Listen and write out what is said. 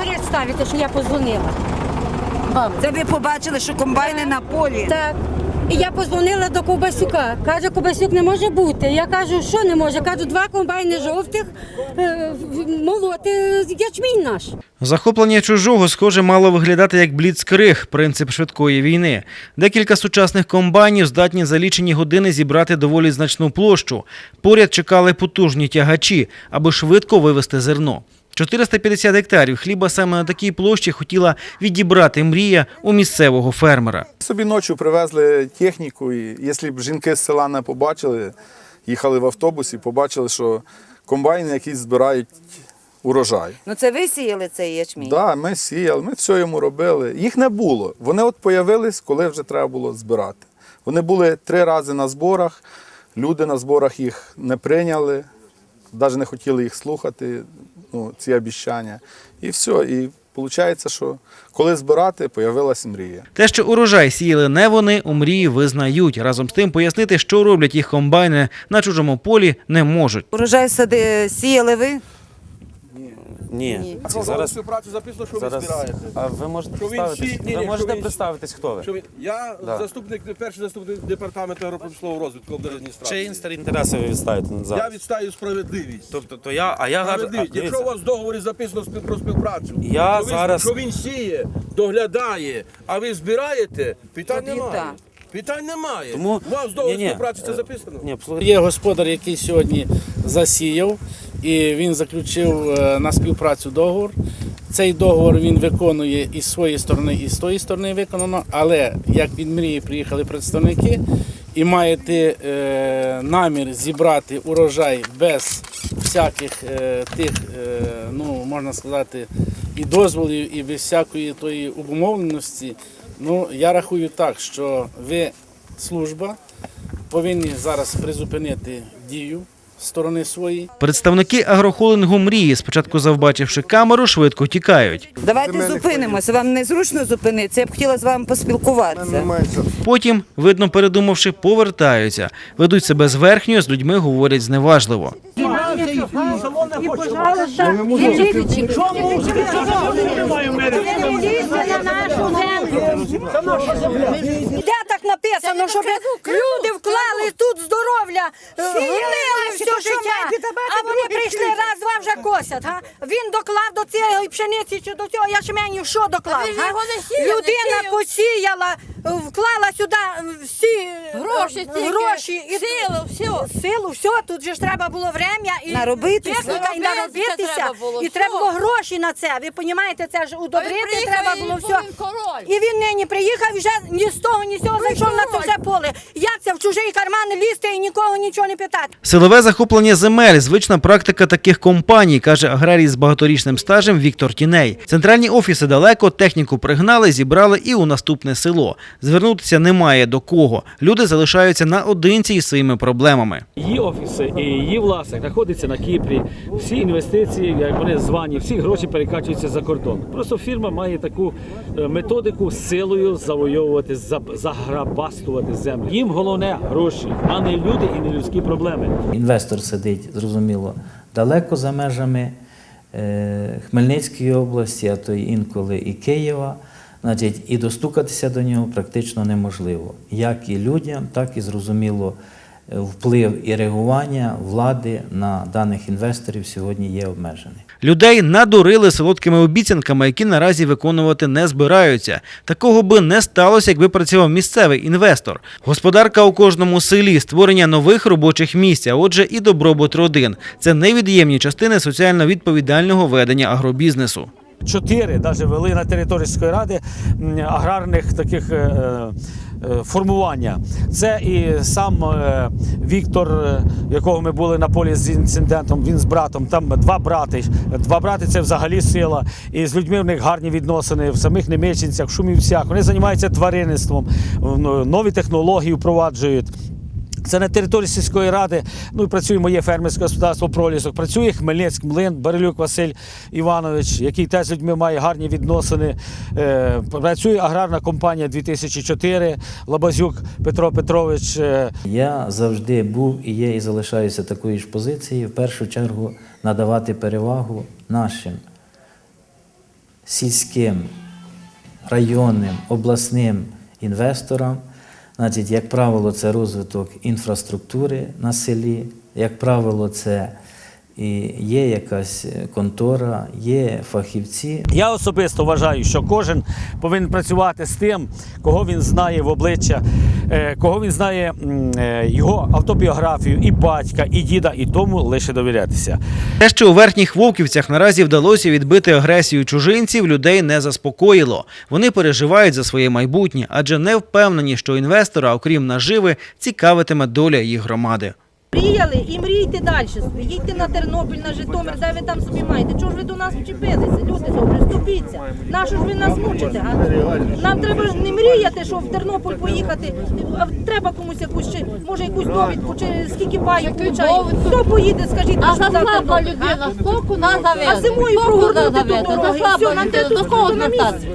говорять ставите, що я позвонила. Вам. Це ви побачили, що комбайни на полі. Так. І я позвонила до Ковбасюка. Каже, Ковбасюк не може бути. Я кажу, що не може? Кажу, два комбайни жовтих е, в- молоти ячмінь наш. Захоплення чужого, схоже, мало виглядати як бліцкриг, принцип швидкої війни. Декілька сучасних комбайнів здатні за лічені години зібрати доволі значну площу. Поряд чекали потужні тягачі, аби швидко вивезти зерно. 450 гектарів хліба саме на такій площі хотіла відібрати мрія у місцевого фермера. Собі ночі привезли техніку, і якщо б жінки з села не побачили, їхали в автобусі, побачили, що комбайни якісь збирають урожай. Ну це ви сіяли цей ячмінь? Так, да, ми сіяли, ми все йому робили. Їх не було. Вони от появились, коли вже треба було збирати. Вони були три рази на зборах, люди на зборах їх не прийняли, навіть не хотіли їх слухати, ну, ці обіцяння. І все. І виходить, що коли збирати, появилась мрія. Те, що урожай сіяли не вони, у мрії визнають. Разом з тим пояснити, що роблять їх комбайни на чужому полі, не можуть. Урожай сади сіяли ви? Ні. Зараз Зараз, співпрацю записано, що ви зараз, збираєте. а ви можете Що представитись? всі- ні, ви ні, можете що він- представитись, хто ви? Що ви- Я Да. заступник, перший заступник департаменту агропромислового розвитку облдержадміністрації. Чиї інстер- інтереси ви відставите Я зараз? відстаю справедливість. Тобто, то я, а я гарно. Якщо у вас в договорі записано про співпрацю, Я що, ви- зараз- що він сіє, доглядає, а ви збираєте, питань немає. Питань немає. Тому- У вас в договорі співпраці це записано? Ні, послухайте. Є господар, який сьогодні засіяв, і він заключив е, на співпрацю договор. Цей договор він виконує і з своєї сторони, і з тої сторони виконано. Але як від мрії приїхали представники і маєте е, намір зібрати урожай без всяких е, тих, ну можна сказати, і дозволів, і без всякої тої обумовленості. Ну я рахую так, що ви служба повинні зараз призупинити дію сторони свої. Представники агрохолингу мрії, спочатку завбачивши камеру, швидко тікають. Давайте зупинимося. Вам незручно зупинитися. Я б хотіла з вами поспілкуватися. Потім, видно, передумавши, повертаються. Ведуть себе з верхньою, з людьми говорять зневажливо. Де так написано, щоб люди вклали тут здоров'я, гнили все життя, а вони прийшли раз, два вже косять. Га? Він доклав до цієї пшениці чи до цього ячменю, що доклав? га? Людина посіяла, вклала сюди всі е, Гроші стільки, гроші і силу, все. Силу, все, тут же ж треба було время і Наробитися. техніка, і Наробитися наробитися, треба було, і все. треба було гроші на це. Ви розумієте, це ж удобрити приїхав, треба і було все. король. І він нині приїхав і вже ні з того, ні з цього зайшов на це все поле. Як це в чужий карман лізти і нікого нічого не питати? Силове захоплення земель звична практика таких компаній, каже аграрій з багаторічним стажем Віктор Тіней. Центральні офіси далеко, техніку пригнали, зібрали і у наступне село. Звернутися немає до кого. Люди залишаються наодинці із своїми проблемами. Її офіси і її власник знаходиться на Кіпрі. Всі інвестиції, як вони звані, всі гроші перекачуються за кордон. Просто фірма має таку е, методику з силою завойовувати, заграбастувати землю. Їм головне гроші, а не люди і не людські проблеми. Інвестор сидить, зрозуміло, далеко за межами е, Хмельницької області, а то й інколи і Києва. Значить, і достукатися до нього практично неможливо. Як і людям, так і зрозуміло, е, вплив і реагування влади на даних інвесторів сьогодні є обмежений. Людей надурили солодкими обіцянками, які наразі виконувати не збираються. Такого би не сталося, якби працював місцевий інвестор. Господарка у кожному селі, створення нових робочих місць, а отже, і добробут родин. Це невід'ємні частини соціально відповідального ведення агробізнесу. Чотири навіть вели на території сільської ради аграрних таких е, е, формування. Це і сам е, Віктор, е, якого ми були на полі з інцидентом, він з братом. Там два брати. Два брати це взагалі сила. І з людьми в них гарні відносини в самих Немечинцях, в Шумівцях. Вони займаються тваринництвом, нові технології впроваджують. Це на території сільської ради. Ну і працює моє фермерське господарство Пролісок. Працює Хмельницький млин, Барилюк Василь Іванович, який теж з людьми має гарні відносини. Е, працює аграрна компанія 2004, Лабазюк Петро Петрович. е, Я завжди був і є, і залишаюся такої ж позиції. В першу чергу надавати перевагу нашим сільським, районним, обласним інвесторам. Значить, як правило, це розвиток інфраструктури на селі, як правило, це і є якась контора, є фахівці. Я особисто вважаю, що кожен повинен працювати з тим, кого він знає в обличчя, е, кого він знає е, його автобіографію, і батька, і діда, і тому лише довірятися. Те, що у верхніх вовківцях наразі вдалося відбити агресію чужинців, людей не заспокоїло. Вони переживають за своє майбутнє, адже не впевнені, що інвестора, окрім наживи, цікавитиме доля їх громади. Мріяли і мрійте далі. Їдьте на Тернопіль, на Житомир, де ви там собі маєте. Чого ж ви до нас вчепилися? Люди добрі, ступіться. Нащо ж ви нас мучите? А? Нам треба ж не мріяти, що в Тернопіль поїхати. А треба комусь якусь ще, може якусь довідку, чи скільки паїв получає. Хто поїде, скажіть, А що за слаба людина, хто куди заведе? А зимою прогорнути до дороги. Все, нам де до кого на місці. звертатися?